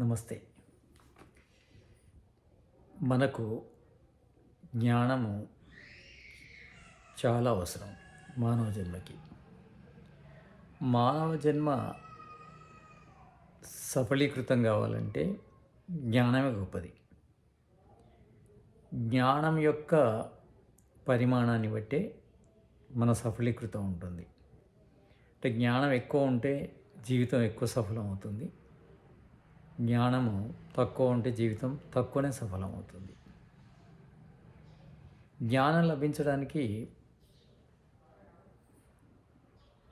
నమస్తే. మనకు జ్ఞానము చాలా అవసరం మానవ జన్మకి. మానవ జన్మ సఫలీకృతం కావాలంటే జ్ఞానమే గొప్పది. జ్ఞానం యొక్క పరిమాణాన్ని బట్టే మన సఫలీకృతం ఉంటుంది. అంటే జ్ఞానం ఎక్కువ ఉంటే జీవితం ఎక్కువ సఫలం అవుతుంది జ్ఞానము తక్కువ ఉంటే జీవితం తక్కువనే సఫలమవుతుంది. జ్ఞానం లభించడానికి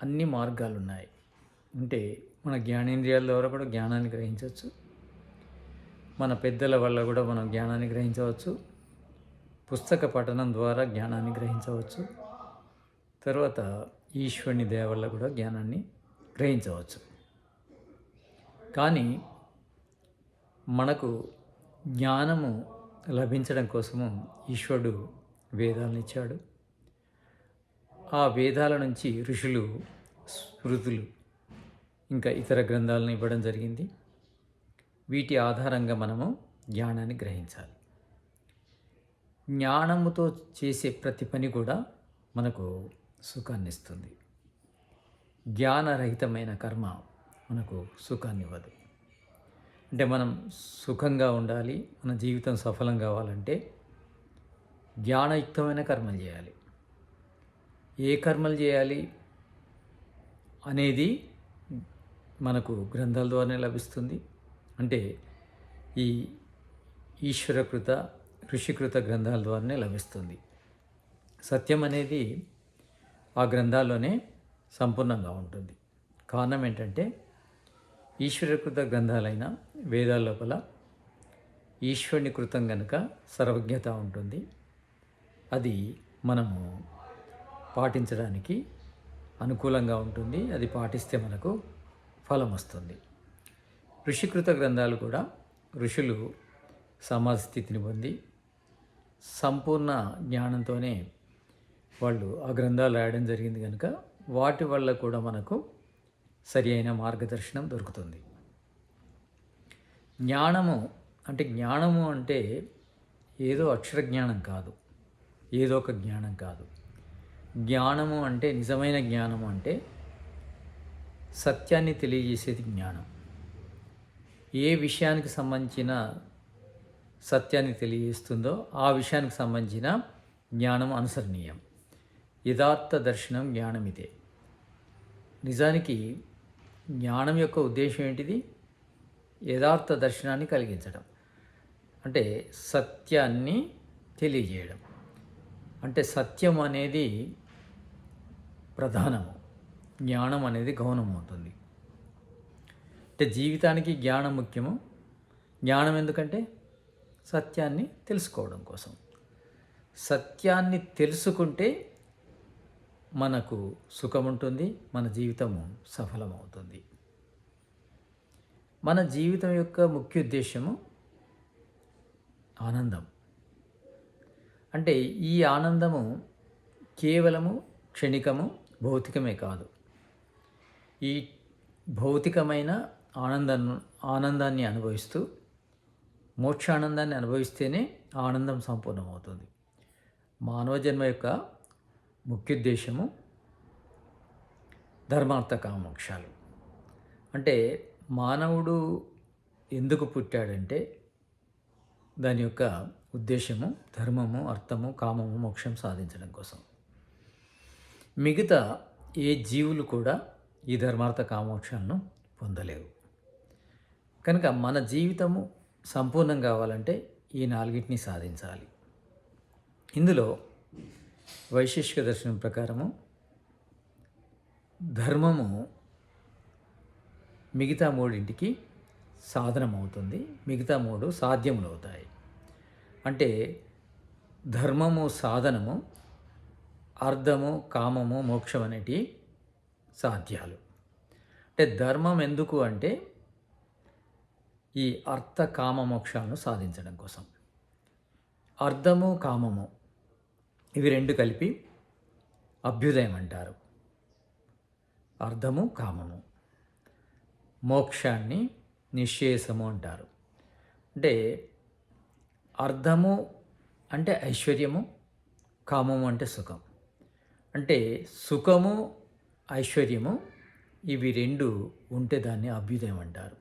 అన్ని మార్గాలు ఉన్నాయి అంటే మన జ్ఞానేంద్రియాల ద్వారా కూడా జ్ఞానాన్ని గ్రహించవచ్చు. మన పెద్దల వల్ల కూడా మనం జ్ఞానాన్ని గ్రహించవచ్చు. పుస్తక పఠనం ద్వారా జ్ఞానాన్ని గ్రహించవచ్చు. తర్వాత ఈశ్వరుని దయ వల్ల కూడా జ్ఞానాన్ని గ్రహించవచ్చు. కానీ మనకు జ్ఞానము లభించడం కోసము ఈశ్వరుడు వేదాలను ఇచ్చాడు. ఆ వేదాల నుంచి ఋషులు స్మృతులు ఇంకా ఇతర గ్రంథాలను ఇవ్వడం జరిగింది. వీటి ఆధారంగా మనము జ్ఞానాన్ని గ్రహించాలి. జ్ఞానముతో చేసే ప్రతి పని కూడా మనకు సుఖాన్ని ఇస్తుంది. జ్ఞానరహితమైన కర్మ మనకు సుఖాన్ని ఇవ్వదు. అంటే మనం సుఖంగా ఉండాలి మన జీవితం సఫలం కావాలంటే జ్ఞానయుక్తమైన కర్మలు చేయాలి. ఏ కర్మలు చేయాలి అనేది మనకు గ్రంథాల ద్వారానే లభిస్తుంది. అంటే ఈ ఈశ్వరకృత ఋషికృత గ్రంథాల ద్వారానే లభిస్తుంది. సత్యం అనేది ఆ గ్రంథాల్లోనే సంపూర్ణంగా ఉంటుంది. కారణం ఏంటంటే ఈశ్వరకృత గ్రంథాలైన వేదాల లోపల ఈశ్వరుని కృతం గనుక సర్వజ్ఞత ఉంటుంది. అది మనము పాటించడానికి అనుకూలంగా ఉంటుంది. అది పాటిస్తే మనకు ఫలం వస్తుంది. ఋషికృత గ్రంథాలు కూడా ఋషులు సమాజ స్థితిని పొంది సంపూర్ణ జ్ఞానంతోనే వాళ్ళు ఆ గ్రంథాలు రాయడం జరిగింది కనుక వాటి వల్ల కూడా మనకు సరి అయిన మార్గదర్శనం దొరుకుతుంది. జ్ఞానము అంటే జ్ఞానము అంటే ఏదో అక్షర జ్ఞానం కాదు. ఏదో ఒక జ్ఞానం కాదు. జ్ఞానము అంటే నిజమైన జ్ఞానము అంటే సత్యాన్ని తెలియజేసేది జ్ఞానం. ఏ విషయానికి సంబంధించిన సత్యాన్ని తెలియజేస్తుందో ఆ విషయానికి సంబంధించిన జ్ఞానం అనుసరణీయం. యథార్థ దర్శనం జ్ఞానం ఇదే నిజానికి జ్ఞానం యొక్క ఉద్దేశం ఏంటిది? యథార్థ దర్శనాన్ని కలిగించడం. అంటే సత్యాన్ని తెలియజేయడం. అంటే సత్యం అనేది ప్రధానము. జ్ఞానం అనేది గౌనం అవుతుంది అంటే జీవితానికి జ్ఞానం ముఖ్యము. జ్ఞానం ఎందుకంటే సత్యాన్ని తెలుసుకోవడం కోసం. సత్యాన్ని తెలుసుకుంటే మనకు సుఖం ఉంటుంది మన జీవితము సఫలమవుతుంది. మన జీవితం యొక్క ముఖ్య ఉద్దేశము ఆనందం. అంటే ఈ ఆనందము కేవలము క్షణికము భౌతికమే కాదు. ఈ భౌతికమైన ఆనందం ఆనందాన్ని అనుభవిస్తూ మోక్షానందాన్ని అనుభవిస్తేనే ఆనందం సంపూర్ణమవుతుంది. మానవ జన్మ యొక్క ముఖ్యోద్దేశము ధర్మార్థ కామోక్షాలు. అంటే మానవుడు ఎందుకు పుట్టాడంటే దాని యొక్క ఉద్దేశము ధర్మము అర్థము కామము మోక్షం సాధించడం కోసం. మిగతా ఏ జీవులు కూడా ఈ ధర్మార్థ కామోక్షాలను పొందలేవు. కనుక మన జీవితము సంపూర్ణం కావాలంటే ఈ నాలుగిటిని సాధించాలి. ఇందులో వైశిష్ట దర్శనం ప్రకారము ధర్మము మిగతా మూడింటికి సాధనం అవుతుంది మిగతా మూడు సాధ్యములు అవుతాయి అంటే ధర్మము సాధనము అర్థము కామము మోక్షం అనేటి సాధ్యాలు. అంటే ధర్మం ఎందుకు అంటే ఈ అర్థ కామ మోక్షాలను సాధించడం కోసం. అర్థము కామము ఇవి రెండు కలిపి అభ్యుదయం అంటారు. అర్థము కామము. మోక్షాన్ని నిశ్చేసము అంటారు. అంటే అర్థము అంటే ఐశ్వర్యము కామము అంటే సుఖం. అంటే సుఖము ఐశ్వర్యము ఇవి రెండు ఉంటే దాన్ని అభ్యుదయం అంటారు.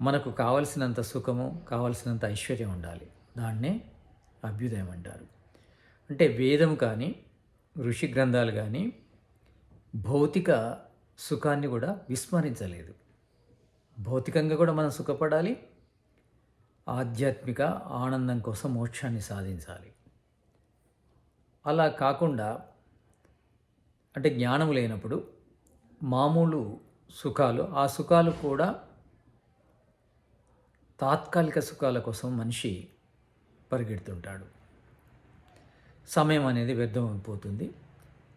మనకు కావలసినంత సుఖము కావలసినంత ఐశ్వర్యం ఉండాలి. దాన్నే అభ్యుదయం అంటారు. అంటే వేదం కానీ ఋషి గ్రంథాలు కానీ భౌతిక సుఖాన్ని కూడా విస్మరించలేదు. భౌతికంగా కూడా మనం సుఖపడాలి ఆధ్యాత్మిక ఆనందం కోసం మోక్షాన్ని సాధించాలి. అలా కాకుండా అంటే జ్ఞానం లేనప్పుడు మామూలు సుఖాలు ఆ సుఖాలు కూడా తాత్కాలిక సుఖాల కోసం మనిషి పరిగెడుతుంటాడు. సమయం అనేది వ్యర్థమైపోతుంది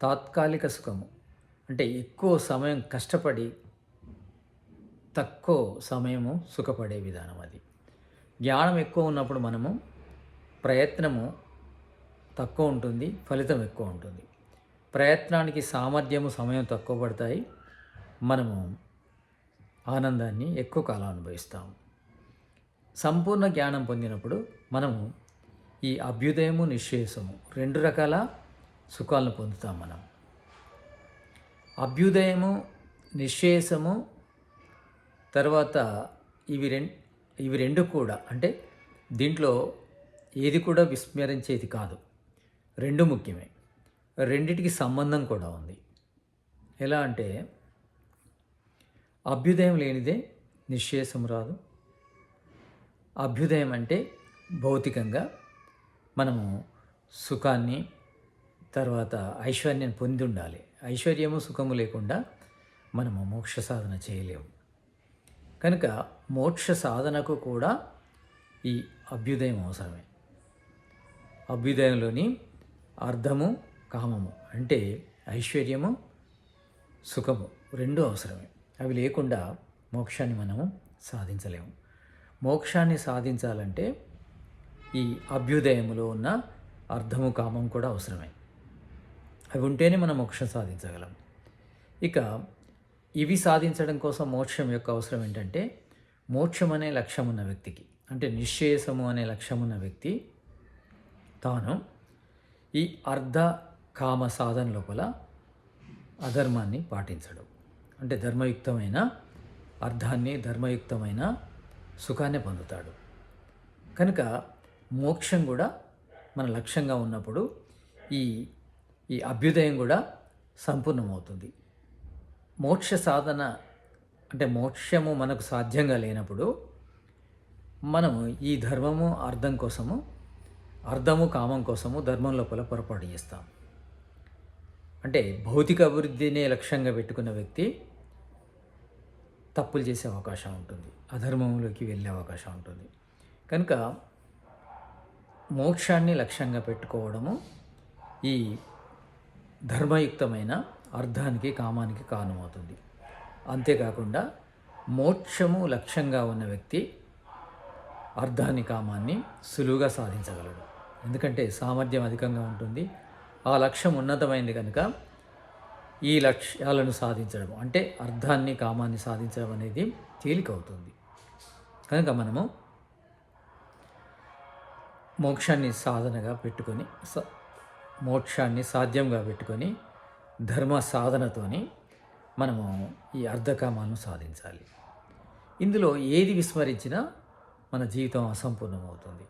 తాత్కాలిక సుఖము. అంటే ఎక్కువ సమయం కష్టపడి తక్కువ సమయము సుఖపడే విధానం అది. జ్ఞానం ఎక్కువ ఉన్నప్పుడు మనము ప్రయత్నము తక్కువ ఉంటుంది ఫలితం ఎక్కువ ఉంటుంది. ప్రయత్నానికి సామర్థ్యము సమయం తక్కువ పడతాయి. మనము ఆనందాన్ని ఎక్కువ కాలం అనుభవిస్తాము. సంపూర్ణ జ్ఞానం పొందినప్పుడు మనము ఈ అభ్యుదయము నిశ్చేసము రెండు రకాల సుఖాలను పొందుతాం మనం. అభ్యుదయము నిశ్చేసము తర్వాత ఇవి రెండు ఇవి రెండు కూడా అంటే దీంట్లో ఏది కూడా విస్మరించేది కాదు. రెండు ముఖ్యమే. రెండిటికి సంబంధం కూడా ఉంది. ఎలా అంటే అభ్యుదయం లేనిదే నిశ్చేసం రాదు. అభ్యుదయం అంటే భౌతికంగా మనము సుఖాన్ని తర్వాత ఐశ్వర్యాన్ని పొంది ఉండాలి. ఐశ్వర్యము సుఖము లేకుండా మనము మోక్ష సాధన చేయలేము. కనుక మోక్ష సాధనకు కూడా ఈ అభ్యుదయం అవసరమే. అభ్యుదయంలోని అర్థము కామము అంటే ఐశ్వర్యము సుఖము రెండు అవసరమే. అవి లేకుండా మోక్షాన్ని మనము సాధించలేము. మోక్షాన్ని సాధించాలంటే ఈ అభ్యుదయములో ఉన్న అర్థము కామం కూడా అవసరమే. అవి ఉంటేనే మనం మోక్షం సాధించగలం. ఇక ఇవి సాధించడం కోసం మోక్షం యొక్క అవసరం ఏంటంటే మోక్షం అనే లక్ష్యం ఉన్న వ్యక్తికి అంటే నిశ్చేయసము అనే లక్ష్యం ఉన్న వ్యక్తి తాను ఈ అర్ధ కామ సాధన లోపల అధర్మాన్ని పాటించడు. అంటే ధర్మయుక్తమైన అర్థాన్ని ధర్మయుక్తమైన సుఖాన్ని పొందుతాడు. కనుక మోక్షం కూడా మన లక్ష్యంగా ఉన్నప్పుడు ఈ ఈ అభ్యుదయం కూడా సంపూర్ణమవుతుంది. మోక్ష సాధన అంటే మోక్షము మనకు సాధ్యంగా లేనప్పుడు మనము ఈ ధర్మము అర్థం కోసము అర్థము కామం కోసము ధర్మం లోపల పొరపాటు చేస్తాం. అంటే భౌతిక అభివృద్ధినే లక్ష్యంగా పెట్టుకున్న వ్యక్తి తప్పులు చేసే అవకాశం ఉంటుంది. అధర్మంలోకి వెళ్ళే అవకాశం ఉంటుంది. కనుక మోక్షాన్ని లక్ష్యంగా పెట్టుకోవడము ఈ ధర్మయుక్తమైన అర్థానికి కామానికి కారణమవుతుంది. అంతేకాకుండా మోక్షము లక్ష్యంగా ఉన్న వ్యక్తి అర్థాన్ని కామాన్ని సులువుగా సాధించగలడు. ఎందుకంటే సామర్థ్యం అధికంగా ఉంటుంది. ఆ లక్ష్యం ఉన్నతమైంది కనుక ఈ లక్ష్యాలను సాధించడం అంటే అర్థాన్ని కామాన్ని సాధించడం అనేది తేలికవుతుంది. కనుక మనము మోక్షాన్ని సాధనగా పెట్టుకొని స మోక్షాన్ని సాధ్యంగా పెట్టుకొని ధర్మ సాధనతోని మనము ఈ అర్ధకామాలను సాధించాలి. ఇందులో ఏది విస్మరించినా మన జీవితం అసంపూర్ణమవుతుంది.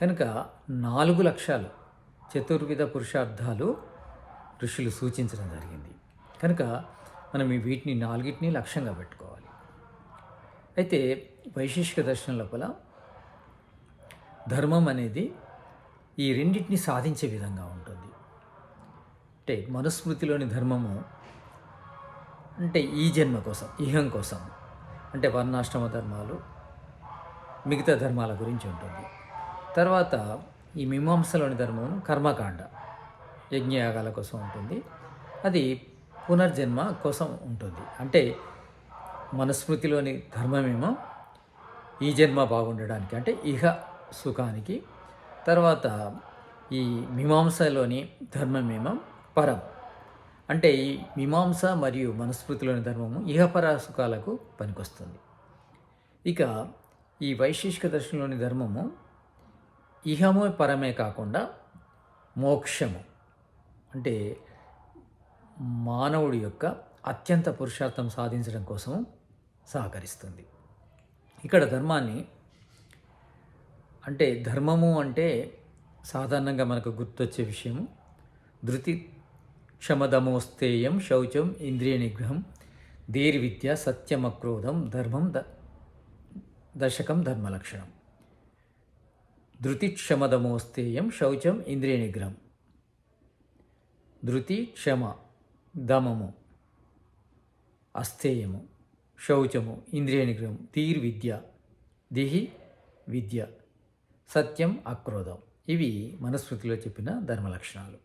కనుక నాలుగు లక్ష్యాలు చతుర్విధ పురుషార్థాలు ఋషులు సూచించడం జరిగింది. కనుక మనం ఈ వీటిని నాలుగిటిని లక్ష్యంగా పెట్టుకోవాలి. అయితే వైశేషిక దర్శనం లోపల ధర్మం అనేది ఈ రెండింటిని సాధించే విధంగా ఉంటుంది. అంటే మనుస్మృతిలోని ధర్మము అంటే ఈ జన్మ కోసం ఇహం కోసం అంటే వర్ణాశ్రమ ధర్మాలు మిగతా ధర్మాల గురించి ఉంటుంది. తర్వాత ఈ మీమాంసలోని ధర్మం కర్మకాండ యజ్ఞయాగాల కోసం ఉంటుంది. అది పునర్జన్మ కోసం ఉంటుంది. అంటే మనుస్మృతిలోని ధర్మమేమో ఈ జన్మ బాగుండడానికి అంటే ఇహ సుఖానికి. తర్వాత ఈ మీమాంసలోని ధర్మమేమో? పరం. అంటే ఈ మీమాంస మరియు మనస్మృతిలోని ధర్మము ఇహపర సుఖాలకు పనికొస్తుంది. ఇక ఈ వైశేషిక దర్శనంలోని ధర్మము ఇహము పరమే కాకుండా మోక్షము. అంటే మానవుడి యొక్క అత్యంత పురుషార్థం సాధించడం కోసం సహకరిస్తుంది. ఇక్కడ ధర్మాన్ని అంటే ధర్మము అంటే సాధారణంగా మనకు గుర్తొచ్చే విషయము. ధృతి క్షమదమోస్తేయం శౌచం ఇంద్రియ నిగ్రహం ధీర్ విద్య సత్యమక్రోధం ధర్మం ద దశకం ధర్మలక్షణం ధృతి క్షమదమోస్తేయం శౌచం ఇంద్రియ నిగ్రహం. ధృతి క్షమ దమము అస్థేయము శౌచము ఇంద్రియ నిగ్రహం ధీర్ విద్య దిహి విద్య సత్యం అక్రోధం. ఇవి మనస్మృతిలో చెప్పిన ధర్మ లక్షణాలు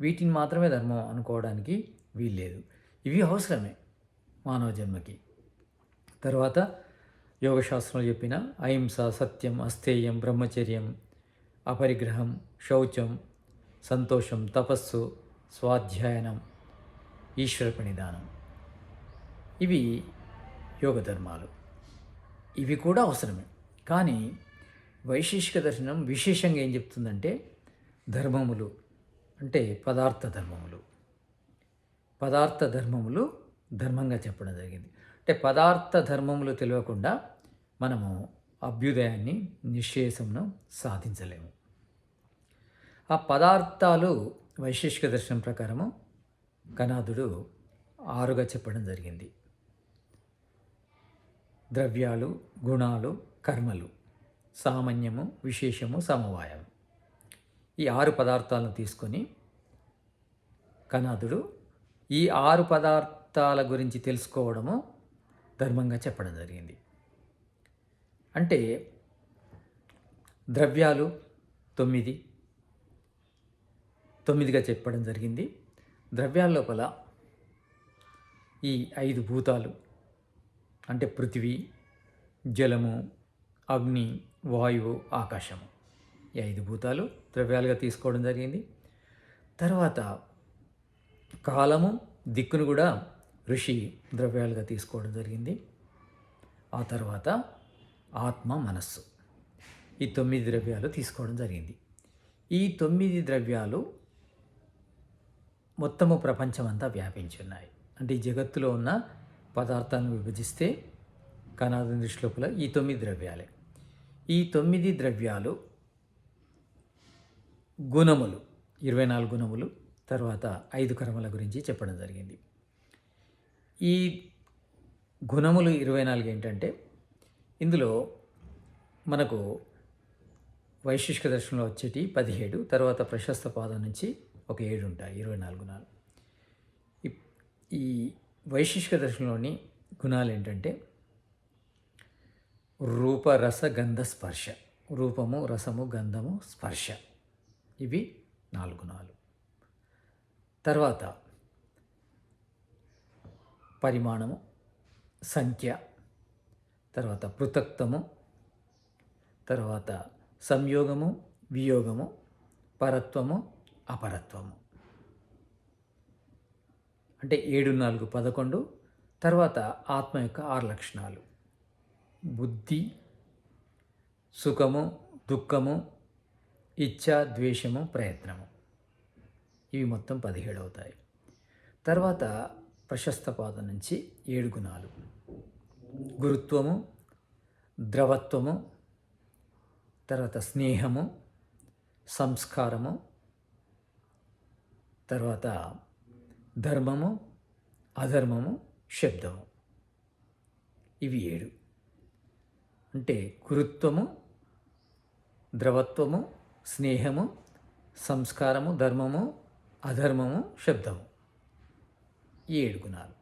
వీటిని మాత్రమే ధర్మం అనుకోవడానికి వీల్లేదు. ఇవి అవసరమే మానవ జన్మకి. తర్వాత యోగశాస్త్రంలో చెప్పిన అహింస సత్యం అస్థేయం బ్రహ్మచర్యం అపరిగ్రహం శౌచం సంతోషం తపస్సు స్వాధ్యాయనం ఈశ్వర ప్రణిధానం. ఇవి యోగ ధర్మాలు ఇవి కూడా అవసరమే. కానీ వైశేషిక దర్శనం విశేషంగా ఏం చెప్తుందంటే ధర్మములు అంటే పదార్థ ధర్మములు. పదార్థ ధర్మములు ధర్మంగా చెప్పడం జరిగింది. అంటే పదార్థ ధర్మములు తెలియకుండా మనము అభ్యుదయాన్ని నిశ్చేసమును సాధించలేము. ఆ పదార్థాలు వైశేషిక దర్శనం ప్రకారము కనాదుడు ఆరుగా చెప్పడం జరిగింది. ద్రవ్యాలు గుణాలు కర్మలు. సామాన్యము విశేషము సమవాయం. ఈ ఆరు పదార్థాలను తీసుకొని కనాథుడు ఈ ఆరు పదార్థాల గురించి తెలుసుకోవడము ధర్మంగా చెప్పడం జరిగింది. అంటే ద్రవ్యాలు తొమ్మిది తొమ్మిదిగా చెప్పడం జరిగింది. ద్రవ్యాల లోపల ఈ ఐదు భూతాలు అంటే పృథివీ జలము అగ్ని వాయువు ఆకాశము. ఈ ఐదు భూతాలు ద్రవ్యాలుగా తీసుకోవడం జరిగింది. తర్వాత కాలము దిక్కును కూడా ఋషి ద్రవ్యాలుగా తీసుకోవడం జరిగింది. ఆ తర్వాత ఆత్మ మనస్సు. ఈ తొమ్మిది ద్రవ్యాలు తీసుకోవడం జరిగింది. ఈ తొమ్మిది ద్రవ్యాలు మొత్తము ప్రపంచం అంతా వ్యాపించి ఉన్నాయి. అంటే ఈ జగత్తులో ఉన్న పదార్థాలను విభజిస్తే కణాదం దృష్టి లోపల ఈ తొమ్మిది ద్రవ్యాలే. ఈ తొమ్మిది ద్రవ్యాలు గుణములు ఇరవై నాలుగు గుణములు తర్వాత ఐదు కర్మల గురించి చెప్పడం జరిగింది. ఈ గుణములు ఇరవై నాలుగు ఏంటంటే ఇందులో మనకు వైశిష్క దర్శనంలో వచ్చేటి పదిహేడు తర్వాత ప్రశస్త పాదం నుంచి ఒక ఏడు ఉంటాయి ఇరవై నాలుగు గుణాలు. ఈ- ఈ వైశిష్క దర్శనంలోని గుణాలు ఏంటంటే రూపరస గంధ స్పర్శ రూపము రసము గంధము స్పర్శ. ఇవి నాలుగు నాలుగు తర్వాత పరిమాణము సంఖ్య తర్వాత పృథక్తము తర్వాత సంయోగము వియోగము పరత్వము అపరత్వము. అంటే ఏడు నాలుగు పదకొండు తర్వాత ఆత్మ యొక్క ఆరు లక్షణాలు. బుద్ధి సుఖము దుఃఖము ఇచ్ఛ ద్వేషము ప్రయత్నము. ఇవి మొత్తం పదిహేడు అవుతాయి తర్వాత ప్రశస్త పాదం నుంచి ఏడు గుణాలు గురుత్వము ద్రవత్వము తర్వాత స్నేహము సంస్కారము తర్వాత ధర్మము అధర్మము శబ్దము. ఇవి ఏడు. అంటే గురుత్వము ద్రవత్వము స్నేహము సంస్కారము ధర్మము అధర్మము శబ్దము. ఈ ఏడు గుణాలు.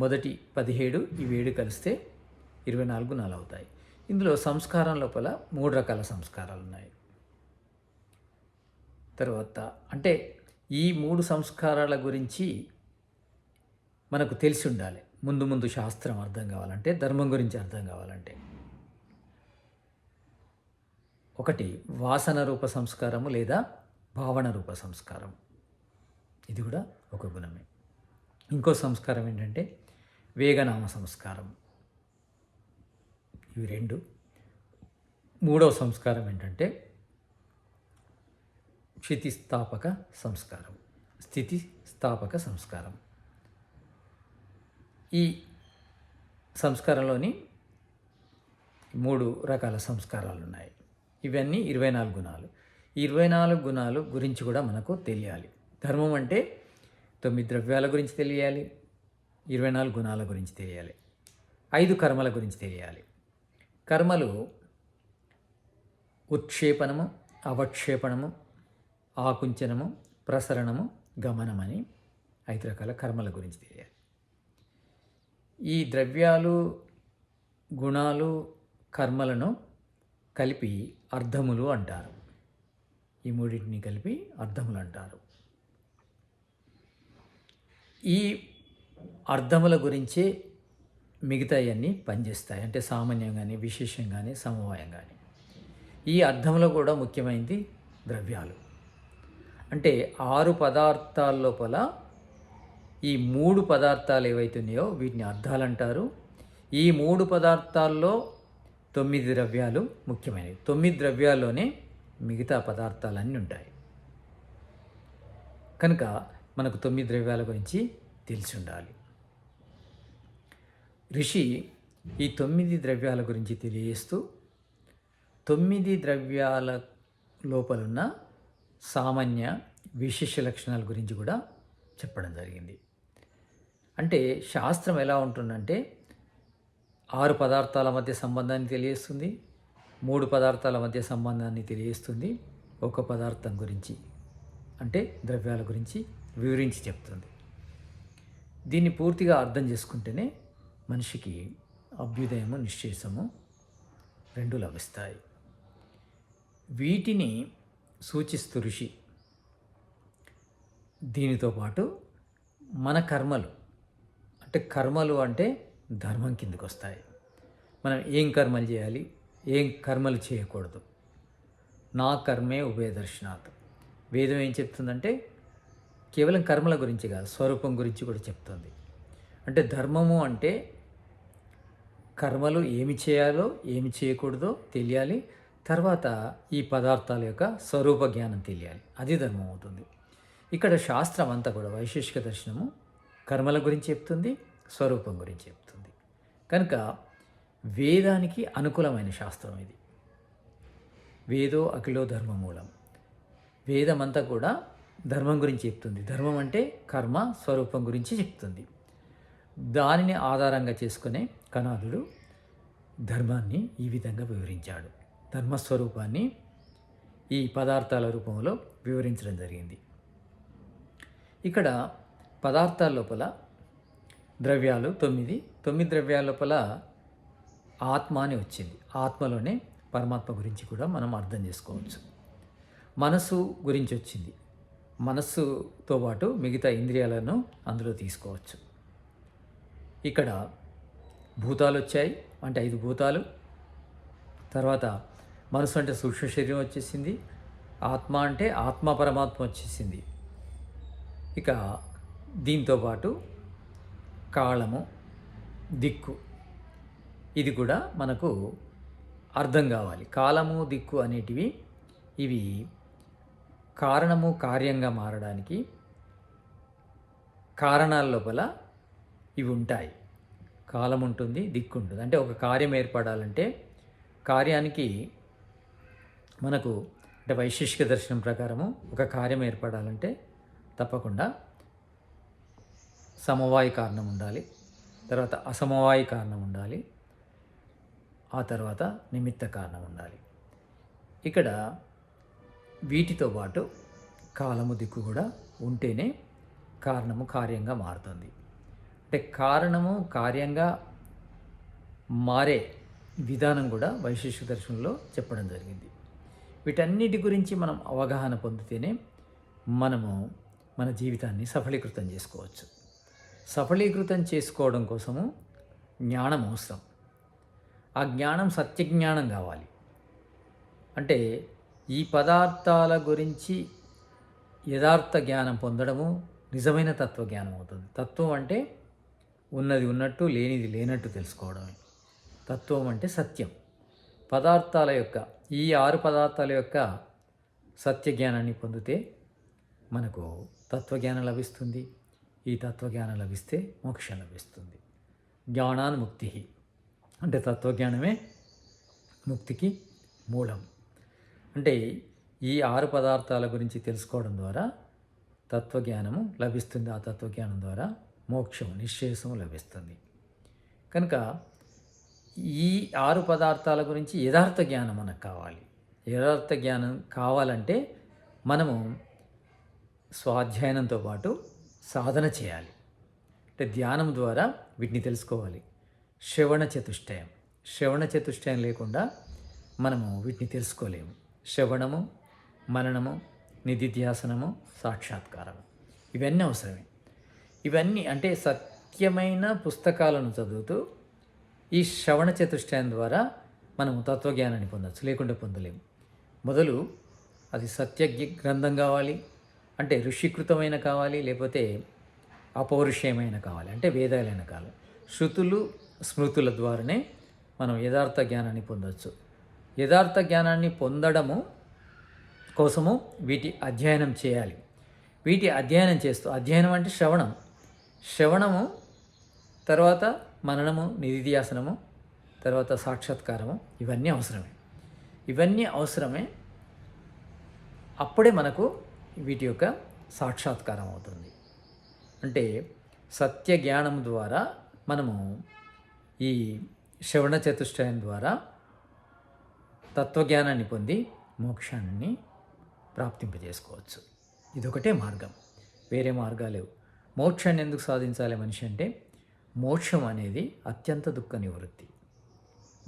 మొదటి పదిహేడు ఇవి ఏడు కలిస్తే ఇరవై నాలుగు గుణాలు అవుతాయి. ఇందులో సంస్కారం లోపల మూడు రకాల సంస్కారాలు ఉన్నాయి. తర్వాత అంటే ఈ మూడు సంస్కారాల గురించి మనకు తెలిసి ఉండాలి. ముందు ముందు శాస్త్రం అర్థం కావాలంటే ధర్మం గురించి అర్థం కావాలంటే. ఒకటి వాసన రూప సంస్కారము లేదా భావన రూప సంస్కారం ఇది కూడా ఒక గుణమే. ఇంకో సంస్కారం ఏంటంటే వేగనామ సంస్కారం. ఇవి రెండు. మూడవ సంస్కారం ఏంటంటే క్షితిస్థాపక సంస్కారం. స్థితి స్థాపక సంస్కారం. ఈ సంస్కారంలోని మూడు రకాల సంస్కారాలు ఉన్నాయి ఇవన్నీ ఇరవై నాలుగు గుణాలు. ఇరవై నాలుగు గుణాలు గురించి కూడా మనకు తెలియాలి. ధర్మం అంటే తొమ్మిది ద్రవ్యాల గురించి తెలియాలి ఇరవై నాలుగు గుణాల గురించి తెలియాలి ఐదు కర్మల గురించి తెలియాలి. కర్మలు ఉత్క్షేపణము అవక్షేపణము ఆకుంచనము ప్రసరణము గమనమని ఐదు రకాల కర్మల గురించి తెలియాలి. ఈ ద్రవ్యాలు గుణాలు కర్మలను కలిపి అర్థములు అంటారు. ఈ మూడింటిని కలిపి అర్థములు అంటారు. ఈ అర్థముల గురించే మిగతా అన్నీ పనిచేస్తాయి. అంటే సామాన్యం కానీ విశేషం కానీ సమవాయం కానీ ఈ అర్థంలో కూడా ముఖ్యమైనది ద్రవ్యాలు. అంటే ఆరు పదార్థాల లోపల ఈ మూడు పదార్థాలు ఏవైతున్నాయో వీటిని అర్థాలు అంటారు. ఈ మూడు పదార్థాల్లో తొమ్మిది ద్రవ్యాలు ముఖ్యమైనవి. తొమ్మిది ద్రవ్యాల్లోనే మిగతా పదార్థాలన్నీ ఉంటాయి. కనుక మనకు తొమ్మిది ద్రవ్యాల గురించి తెలిసి ఉండాలి ఋషి ఈ తొమ్మిది ద్రవ్యాల గురించి తెలియజేస్తూ తొమ్మిది ద్రవ్యాల లోపలున్న సామాన్య విశేష లక్షణాల గురించి కూడా చెప్పడం జరిగింది. అంటే శాస్త్రం ఎలా ఉంటుందంటే ఆరు పదార్థాల మధ్య సంబంధాన్ని తెలియజేస్తుంది మూడు పదార్థాల మధ్య సంబంధాన్ని తెలియజేస్తుంది ఒక పదార్థం గురించి అంటే ద్రవ్యాల గురించి వివరించి చెప్తుంది. దీన్ని పూర్తిగా అర్థం చేసుకుంటేనే మనిషికి అభ్యుదయము నిశ్చేసము రెండు లభిస్తాయి. వీటిని సూచిస్తు ఋషి దీనితో పాటు మన కర్మలు అంటే కర్మలు అంటే ధర్మం కిందకు వస్తాయి మనం ఏం కర్మలు చేయాలి? ఏం కర్మలు చేయకూడదు. నా కర్మే ఉభయదర్శనాత్. వేదం ఏం చెప్తుందంటే కేవలం కర్మల గురించి కాదు స్వరూపం గురించి కూడా చెప్తుంది. అంటే ధర్మము అంటే కర్మలు ఏమి చేయాలో ఏమి చేయకూడదో తెలియాలి. తర్వాత ఈ పదార్థాల యొక్క స్వరూప జ్ఞానం తెలియాలి. అది ధర్మం అవుతుంది. ఇక్కడ శాస్త్రం అంతా కూడా వైశేషిక దర్శనము కర్మల గురించి చెప్తుంది స్వరూపం గురించి చెప్తుంది. కనుక వేదానికి అనుకూలమైన శాస్త్రం ఇది. వేదో అఖిలో ధర్మమూలం వేదమంతా కూడా ధర్మం గురించి చెప్తుంది. ధర్మం అంటే కర్మ స్వరూపం గురించి చెప్తుంది. దానిని ఆధారంగా చేసుకునే కణాదుడు ధర్మాన్ని ఈ విధంగా వివరించాడు. ధర్మస్వరూపాన్ని ఈ పదార్థాల రూపంలో వివరించడం జరిగింది. ఇక్కడ పదార్థాల లోపల ద్రవ్యాలు తొమ్మిది. తొమ్మిది ద్రవ్యాల లోపల ఆత్మ అని వచ్చింది. ఆత్మలోనే పరమాత్మ గురించి కూడా మనం అర్థం చేసుకోవచ్చు. మనసు గురించి వచ్చింది. మనస్సుతో పాటు మిగతా ఇంద్రియాలను అందులో తీసుకోవచ్చు. ఇక్కడ భూతాలు వచ్చాయి. అంటే ఐదు భూతాలు. తర్వాత మనసు అంటే సూక్ష్మ శరీరం వచ్చేసింది. ఆత్మ అంటే ఆత్మ పరమాత్మ వచ్చేసింది. ఇక దీంతో పాటు కాళము దిక్కు. ఇది కూడా మనకు అర్థం కావాలి. కాలము దిక్కు అనేటివి ఇవి కారణము కార్యంగా మారడానికి కారణాల లోపల ఇవి ఉంటాయి. కాలం ఉంటుంది దిక్కు ఉంటుంది. అంటే ఒక కార్యం ఏర్పడాలంటే కార్యానికి మనకు అంటే వైశిష్క దర్శనం ప్రకారము ఒక కార్యం ఏర్పడాలంటే తప్పకుండా సమవాయి కారణం ఉండాలి. తర్వాత అసమవాయి కారణం ఉండాలి. ఆ తర్వాత నిమిత్త కారణం ఉండాలి. ఇక్కడ వీటితో పాటు కాలము దిక్కు కూడా ఉంటేనే కారణము కార్యంగా మారుతుంది. అంటే కారణము కార్యంగా మారే విధానం కూడా వైశిష్ట దర్శనంలో చెప్పడం జరిగింది. వీటన్నిటి గురించి మనం అవగాహన పొందితేనే మనము మన జీవితాన్ని సఫలీకృతం చేసుకోవచ్చు. సఫలీకృతం చేసుకోవడం కోసము జ్ఞానం అవసరం. ఆ జ్ఞానం సత్యజ్ఞానం కావాలి. అంటే ఈ పదార్థాల గురించి యథార్థ జ్ఞానం పొందడము నిజమైన తత్వజ్ఞానం అవుతుంది. తత్వం అంటే ఉన్నది ఉన్నట్టు లేనిది లేనట్టు తెలుసుకోవడమే. తత్వం అంటే సత్యం. పదార్థాల యొక్క ఈ ఆరు పదార్థాల యొక్క సత్య జ్ఞానాన్ని పొందితే మనకు తత్వజ్ఞానం లభిస్తుంది. ఈ తత్వజ్ఞానం లభిస్తే మోక్షం లభిస్తుంది. జ్ఞానాన్ ముక్తి అంటే తత్వజ్ఞానమే ముక్తికి మూలం. అంటే ఈ ఆరు పదార్థాల గురించి తెలుసుకోవడం ద్వారా తత్వజ్ఞానము లభిస్తుంది. ఆ తత్వజ్ఞానం ద్వారా మోక్షం నిశ్చేషము లభిస్తుంది. కనుక ఈ ఆరు పదార్థాల గురించి యథార్థ జ్ఞానం మనకు కావాలి. యథార్థ జ్ఞానం కావాలంటే మనము స్వాధ్యాయనంతో పాటు సాధన చేయాలి. అంటే ధ్యానం ద్వారా వీటిని తెలుసుకోవాలి. శ్రవణ చతుష్టయం. శ్రవణ చతుష్టయం లేకుండా మనము వీటిని తెలుసుకోలేము. శ్రవణము మననము నిధిధ్యాసనము సాక్షాత్కారము. ఇవన్నీ అవసరమే. ఇవన్నీ అంటే సత్యమైన పుస్తకాలను చదువుతూ ఈ శ్రవణ చతుష్టయం ద్వారా మనము తత్వజ్ఞానాన్ని పొందవచ్చు లేకుండా పొందలేము. మొదలు అది సత్య గ్రంథం కావాలి అంటే ఋషికృతమైన కావాలి లేకపోతే అపౌరుషేయమైన కావాలి అంటే వేదాలైన కావాలి శృతులు స్మృతుల ద్వారానే మనం యథార్థ జ్ఞానాన్ని పొందవచ్చు యథార్థ జ్ఞానాన్ని పొందడము కోసము వీటి అధ్యయనం చేయాలి. వీటి అధ్యయనం చేస్తూ అధ్యయనం అంటే శ్రవణం. శ్రవణము తర్వాత మననము నిధిధ్యాసనము తర్వాత సాక్షాత్కారము ఇవన్నీ అవసరమే. ఇవన్నీ అవసరమే. అప్పుడే మనకు వీటి యొక్క సాక్షాత్కారం అవుతుంది. అంటే సత్య జ్ఞానం ద్వారా మనము ఈ శ్రవణ చతుష్టయం ద్వారా తత్వజ్ఞానాన్ని పొంది మోక్షాన్ని ప్రాప్తింపజేసుకోవచ్చు. ఇదొకటే మార్గం. వేరే మార్గాలు లేవు. మోక్షాన్ని ఎందుకు సాధించాలి మనిషి అంటే మోక్షం అనేది అత్యంత దుఃఖ నివృత్తి.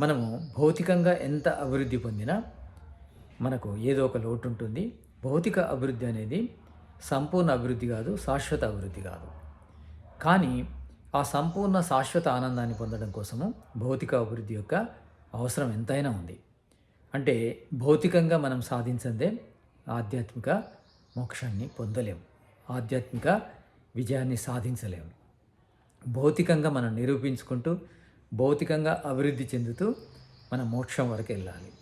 మనము భౌతికంగా ఎంత అభివృద్ధి పొందినా మనకు ఏదో ఒక లోటు ఉంటుంది. భౌతిక అభివృద్ధి అనేది సంపూర్ణ అభివృద్ధి కాదు శాశ్వత అభివృద్ధి కాదు. కానీ ఆ సంపూర్ణ శాశ్వత ఆనందాన్ని పొందడం కోసము భౌతిక అభివృద్ధి యొక్క అవసరం ఎంతైనా ఉంది. అంటే భౌతికంగా మనం సాధించదే ఆధ్యాత్మిక మోక్షాన్ని పొందలేము ఆధ్యాత్మిక విజయాన్ని సాధించలేము భౌతికంగా మనం నిరూపించుకుంటూ భౌతికంగా అభివృద్ధి చెందుతూ మన మోక్షం వరకు వెళ్ళాలి.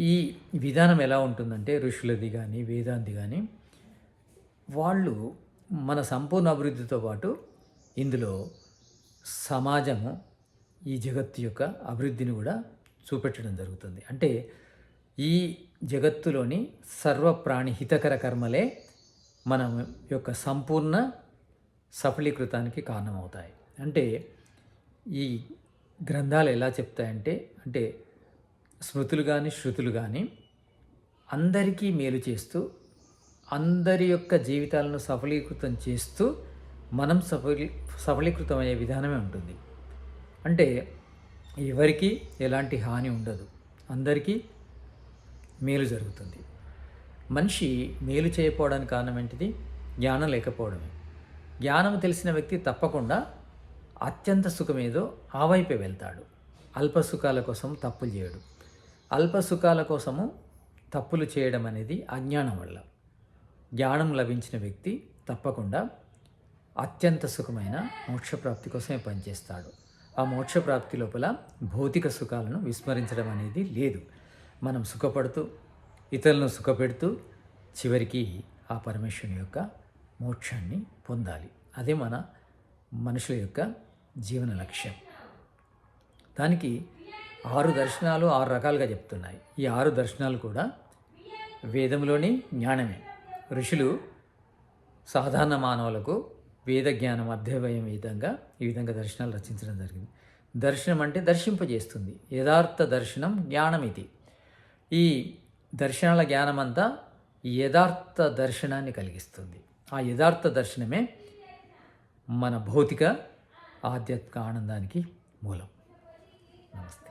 ఈ విధానం ఎలా ఉంటుందంటే ఋషులది కానీ వేదాంతి కానీ వాళ్ళు మన సంపూర్ణ అభివృద్ధితో పాటు ఇందులో సమాజము ఈ జగత్తు యొక్క అభివృద్ధిని కూడా చూపెట్టడం జరుగుతుంది. అంటే ఈ జగత్తులోని సర్వ ప్రాణి హితకర కర్మలే మన యొక్క సంపూర్ణ సఫలీకృతానికి కారణమవుతాయి. అంటే ఈ గ్రంథాలు ఎలా చెప్తాయంటే అంటే స్మృతులు కానీ శృతులు కానీ అందరికీ మేలు చేస్తూ అందరి యొక్క జీవితాలను సఫలీకృతం చేస్తూ మనం సఫలీ సఫలీకృతమయ్యే విధానమే ఉంటుంది. అంటే ఎవరికి ఎలాంటి హాని ఉండదు. అందరికీ మేలు జరుగుతుంది. మనిషి మేలు చేయకపోవడానికి కారణం ఏంటిది? జ్ఞానం లేకపోవడమే. జ్ఞానం తెలిసిన వ్యక్తి తప్పకుండా అత్యంత సుఖమేదో ఆ వైపే వెళ్తాడు. అల్ప సుఖాల కోసం తప్పులు చేయడు. అల్ప సుఖాల కోసము తప్పులు చేయడం అనేది అజ్ఞానం వల్ల. జ్ఞానం లభించిన వ్యక్తి తప్పకుండా అత్యంత సుఖమైన మోక్షప్రాప్తి కోసమే పనిచేస్తాడు. ఆ మోక్షప్రాప్తి లోపల భౌతిక సుఖాలను విస్మరించడం అనేది లేదు. మనం సుఖపడుతూ ఇతరులను సుఖపెడుతూ చివరికి ఆ పరమేశ్వరుని యొక్క మోక్షాన్ని పొందాలి. అదే మన మనుషుల యొక్క జీవన లక్ష్యం. దానికి ఆరు దర్శనాలు ఆరు రకాలుగా చెప్తున్నాయి. ఈ ఆరు దర్శనాలు కూడా వేదంలోని జ్ఞానమే. ఋషులు సాధారణ మానవులకు వేద జ్ఞానం అధ్యయనం విధంగా ఈ విధంగా దర్శనాలు రచించడం జరిగింది. దర్శనం అంటే దర్శింపజేస్తుంది. యథార్థ దర్శనం జ్ఞానం ఇది ఈ దర్శనాల జ్ఞానమంతా యథార్థ దర్శనాన్ని కలిగిస్తుంది. ఆ యథార్థ దర్శనమే మన భౌతిక ఆధ్యాత్మిక ఆనందానికి మూలం. నమస్తే.